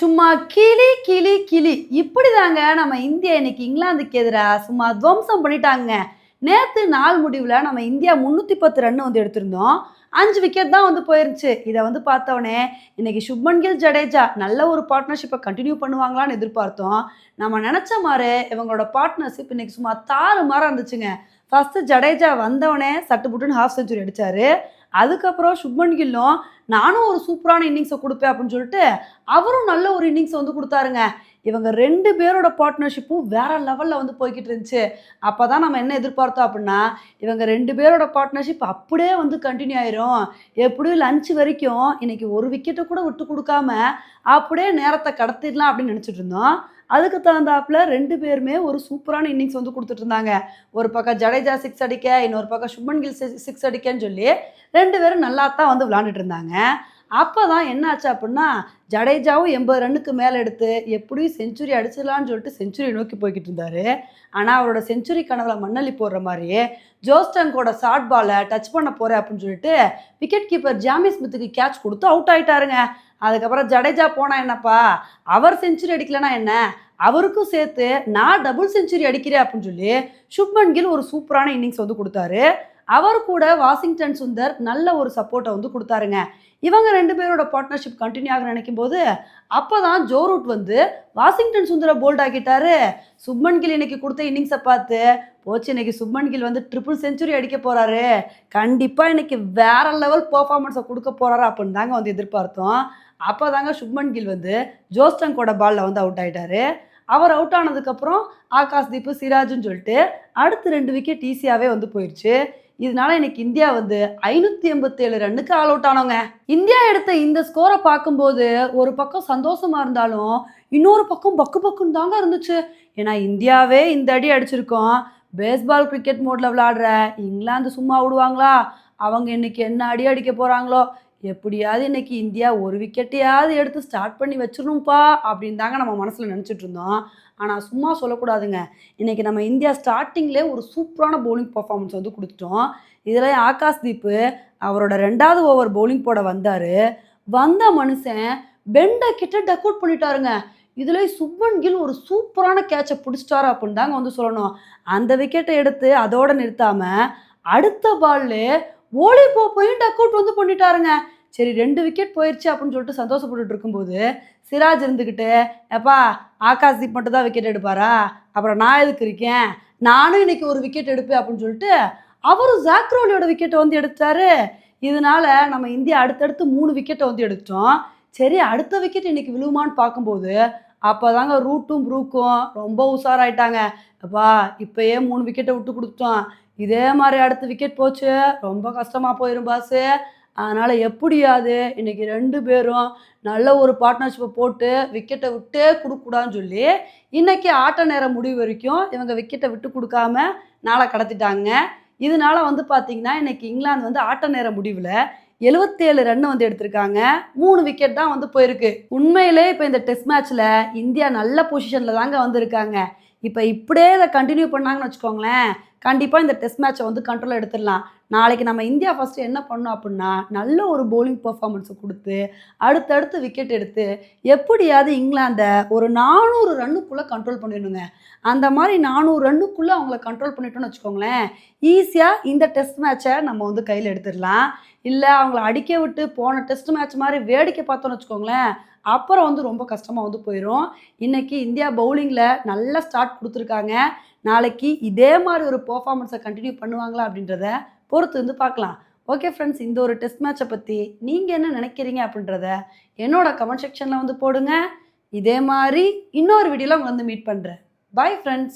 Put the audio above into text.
சும்மா கிளி கிளி கிளி. இப்படி தாங்க நம்ம இந்தியா இன்னைக்கு இங்கிலாந்துக்கு எதிராக சும்மா துவம்சம் பண்ணிட்டாங்க. நேற்று நாள் முடிவில் நம்ம இந்தியா முந்நூற்றி பத்து ரன் வந்து எடுத்திருந்தோம். அஞ்சு விக்கெட் தான் வந்து போயிருந்துச்சு. இதை வந்து பார்த்தவொடனே இன்னைக்கு சுப்மன் கில் ஜடேஜா நல்ல ஒரு பார்ட்னர்ஷிப்பை கண்டினியூ பண்ணுவாங்களான்னு எதிர்பார்த்தோம். நம்ம நினச்ச மாதிரி இவங்களோட பார்ட்னர்ஷிப் இன்னைக்கு சும்மா தாறு மாறாக இருந்துச்சுங்க. ஃபஸ்ட்டு ஜடேஜா வந்தவொடனே சட்டு புட்டுன்னு ஹாஃப் செஞ்சுரி அடித்தார் அதுக்கப்புறம் சுப்மன் கில்லும் நானும் ஒரு சூப்பரான இன்னிங்ஸை கொடுப்பேன் அப்படின்னு சொல்லிட்டு அவரும் நல்ல ஒரு இன்னிங்ஸை வந்து கொடுத்தாருங்க. இவங்க ரெண்டு பேரோட பார்ட்னர்ஷிப்பும் வேற லெவலில் வந்து போய்கிட்டு இருந்துச்சு. அப்போ தான் நம்ம என்ன எதிர்பார்த்தோம் அப்படின்னா இவங்க ரெண்டு பேரோட பார்ட்னர்ஷிப் அப்படியே வந்து கண்டினியூ ஆயிரும். எப்படியும் லஞ்ச் வரைக்கும் இன்னைக்கு ஒரு விக்கெட்டை கூட விட்டு கொடுக்காம அப்படியே நேரத்தை கடத்திடலாம் அப்படின்னு நினச்சிட்டு இருந்தோம். அதுக்கு தகுந்தாப்புல ரெண்டு பேருமே ஒரு சூப்பரான இன்னிங்ஸ் வந்து கொடுத்துட்டு இருந்தாங்க ஒரு பக்கம் ஜடேஜா சிக்ஸ் அடிக்க இன்னொரு பக்கம் சுப்மன் கில் சிக்ஸ் அடிக்கன்னு சொல்லி ரெண்டு பேரும் நல்லா தான் வந்து விளாண்டுட்டு இருந்தாங்க அப்போ தான் என்னாச்சு அப்படின்னா ஜடேஜாவும் எண்பது ரன்னுக்கு மேலே எடுத்து எப்படியும் செஞ்சுரி அடிச்சிடலான்னு சொல்லிட்டு செஞ்சுரி நோக்கி போய்கிட்டு இருந்தார் ஆனால் அவரோட செஞ்சுரி கனவுல மண்ணள்ளி போடுற மாதிரியே ஜோஸ்டங்கோட ஷார்ட் பாலை டச் பண்ண போகிறேன் அப்படின்னு சொல்லிட்டு விக்கெட் கீப்பர் ஜாமி ஸ்மித்துக்கு கேட்ச் கொடுத்து அவுட் ஆகிட்டாருங்க அதுக்கப்புறம் ஜடேஜா போனா என்னப்பா? அவர் செஞ்சுரி அடிக்கலனா என்ன? அவருக்கும் சேர்த்து நான் டபுள் செஞ்சுரி அடிக்கிறேன் அப்படின்னு சொல்லி சுப்மன் கில் ஒரு சூப்பரான இன்னிங்ஸ் வந்து கொடுத்தாரு. அவர் கூட வாஷிங்டன் சுந்தர் நல்ல ஒரு சப்போர்ட்டை வந்து கொடுத்தாருங்க. இவங்க ரெண்டு பேரோட பார்ட்னர்ஷிப் கண்டினியூ ஆக நினைக்கும் போது அப்போ தான் ஜோ ரூட் வந்து வாஷிங்டன் சுந்தரை போல்ட் ஆக்கிட்டாரு. சுப்மன் கில் இன்னைக்கு கொடுத்த இன்னிங்ஸை பார்த்து போச்சு இன்னைக்கு சுப்மன் கில் வந்து ட்ரிபிள் செஞ்சுரி அடிக்க போகிறாரு கண்டிப்பாக இன்னைக்கு வேற லெவல் பர்ஃபார்மன்ஸை கொடுக்க போகிறாரு அப்படின்னு தாங்க வந்து எதிர்பார்த்தோம். அப்போ தாங்க சுப்மன் கில் வந்து ஜோஸ்டங்கோட பாலில் வந்து அவுட் ஆகிட்டாரு அவர் அவுட் ஆனதுக்கப்புறம் ஆகாஷ் தீப்பு சிராஜுன்னு சொல்லிட்டு அடுத்து ரெண்டு விக்கெட் ஈஸியாகவே வந்து போயிடுச்சு இதனால இன்னைக்கு இந்தியா வந்து ஐநூற்றி எண்பத்தேழு ரன்னுக்கு ஆல் அவுட் ஆனவங்க. இந்தியா எடுத்த இந்த ஸ்கோரை பார்க்கும்போது ஒரு பக்கம் சந்தோஷமா இருந்தாலும் இன்னொரு பக்கம் பக்கு பக்குன்னு தாங்க இருந்துச்சு. ஏன்னா இந்தியாவே இந்த அடி அடிச்சிருக்கோம். பேஸ்பால் கிரிக்கெட் மோட்ல விளாடுற இங்கிலாந்து சும்மா விடுவாங்களா? அவங்க இன்னைக்கு என்ன அடி அடிக்க போகிறாங்களோ எப்படியாவது இன்னைக்கு இந்தியா ஒரு விக்கெட்டையாவது எடுத்து ஸ்டார்ட் பண்ணி வச்சிடணும்ப்பா அப்படின்னு தாங்க நம்ம மனசில் நினச்சிட்டு இருந்தோம். ஆனால் சும்மா சொல்லக்கூடாதுங்க. இன்றைக்கி நம்ம இந்தியா ஸ்டார்டிங்லேயே ஒரு சூப்பரான பவுலிங் பர்ஃபார்மன்ஸ் வந்து கொடுத்துட்டோம். இதில் ஆகாஷ் தீப்பு அவரோட ரெண்டாவது ஓவர் பவுலிங் போட வந்தார். வந்த மனுஷன் பெண்டை கிட்ட டக் அவுட் பண்ணிட்டாருங்க. இதில் சுப்மன் கில் ஒரு சூப்பரான கேட்சை பிடிச்சிட்டாரு அப்படின்னு தாங்க வந்து சொல்லணும். அந்த விக்கெட்டை எடுத்து அதோடு நிறுத்தாமல் அடுத்த பால்லே ஓலி போப்பையும் டக் அவுட் வந்து பண்ணிட்டாருங்க. சரி ரெண்டு விக்கெட் போயிடுச்சு அப்படின்னு சொல்லிட்டு சந்தோஷப்பட்டுட்டு இருக்கும்போது சிராஜ் இருந்துக்கிட்டு எப்பா ஆகாஷ் தீப் மட்டும் தான் விக்கெட் எடுப்பாரா? அப்புறம் நான் எதுக்கு இருக்கேன்? நானும் இன்னைக்கு ஒரு விக்கெட் எடுப்பேன் அப்படின்னு சொல்லிட்டு அவரும் ஜாக்ரோலியோட விக்கெட்டை வந்து எடுத்தாரு இதனால நம்ம இந்தியா அடுத்தடுத்து மூணு விக்கெட்டை வந்து எடுத்தோம் சரி அடுத்த விக்கெட் இன்னைக்கு விழுவுமான்னு பார்க்கும்போது அப்போதாங்க ரூட்டும் ப்ரூக்கும். ரொம்ப உஷாராயிட்டாங்க. அப்பா இப்போயே மூணு விக்கெட்டை விட்டு கொடுத்தோம் இதே மாதிரி அடுத்த விக்கெட் போச்சு. ரொம்ப கஷ்டமாக போயிடும் பாஸு அதனால் எப்படியாவது இன்றைக்கி ரெண்டு பேரும் நல்ல ஒரு பார்ட்னர்ஷிப்பை போட்டு விக்கெட்டை விட்டே கொடுக்கூடாதுன்னு சொல்லி இன்றைக்கி ஆட்ட நேரம் முடிவு வரைக்கும் இவங்க விக்கெட்டை விட்டு கொடுக்காம நாளை கடத்திட்டாங்க. இதனால வந்து பார்த்திங்கன்னா இன்றைக்கி இங்கிலாந்து வந்து ஆட்ட நேர முடிவில் எழுவத்தேழு ரன் வந்து எடுத்திருக்காங்க. மூணு விக்கெட் தான் வந்து போயிருக்கு. உண்மையிலே இப்போ இந்த டெஸ்ட் மேட்ச்சில் இந்தியா நல்ல பொசிஷன்ல தாங்க வந்திருக்காங்க இப்போ இப்படியே இதை கண்டினியூ பண்ணாங்கன்னு வச்சுக்கோங்களேன் கண்டிப்பாக இந்த டெஸ்ட் மேட்சை வந்து கண்ட்ரோல் எடுத்துடலாம். நாளைக்கு நம்ம இந்தியா ஃபஸ்ட்டு என்ன பண்ணோம் அப்படின்னா நல்ல ஒரு போலிங் பர்ஃபார்மன்ஸை கொடுத்து அடுத்தடுத்து விக்கெட் எடுத்து எப்படியாவது இங்கிலாந்தை ஒரு நானூறு ரன்னுக்குள்ளே கண்ட்ரோல் பண்ணிடணுங்க. அந்த மாதிரி நானூறு ரன்னுக்குள்ளே அவங்கள கண்ட்ரோல் பண்ணிட்டோம்னு வச்சுக்கோங்களேன் ஈஸியாக இந்த டெஸ்ட் மேட்சை நம்ம வந்து கையில் எடுத்துடலாம். இல்லை அவங்கள அடிக்க விட்டு போன டெஸ்ட் மேட்ச் மாதிரி வேடிக்கை பார்த்தோம்னு வச்சுக்கோங்களேன் அப்புறம் வந்து ரொம்ப கஷ்டமாக வந்து போயிடும் இன்றைக்கி இந்தியா பவுலிங்கில் நல்ல ஸ்டார்ட் கொடுத்துருக்காங்க. நாளைக்கு இதே மாதிரி ஒரு பர்ஃபார்மன்ஸை கண்டினியூ பண்ணுவாங்களா அப்படின்றத பொறுத்து வந்து பார்க்கலாம். ஓகே ஃப்ரெண்ட்ஸ் இந்த ஒரு டெஸ்ட் மேட்சை பற்றி நீங்கள் என்ன நினைக்கிறீங்க அப்படின்றத என்னோட கமெண்ட் செக்ஷனில் வந்து போடுங்க. இதே மாதிரி இன்னொரு வீடியோவில் உங்களை வந்து மீட் பண்ணுறேன் பை ஃப்ரெண்ட்ஸ்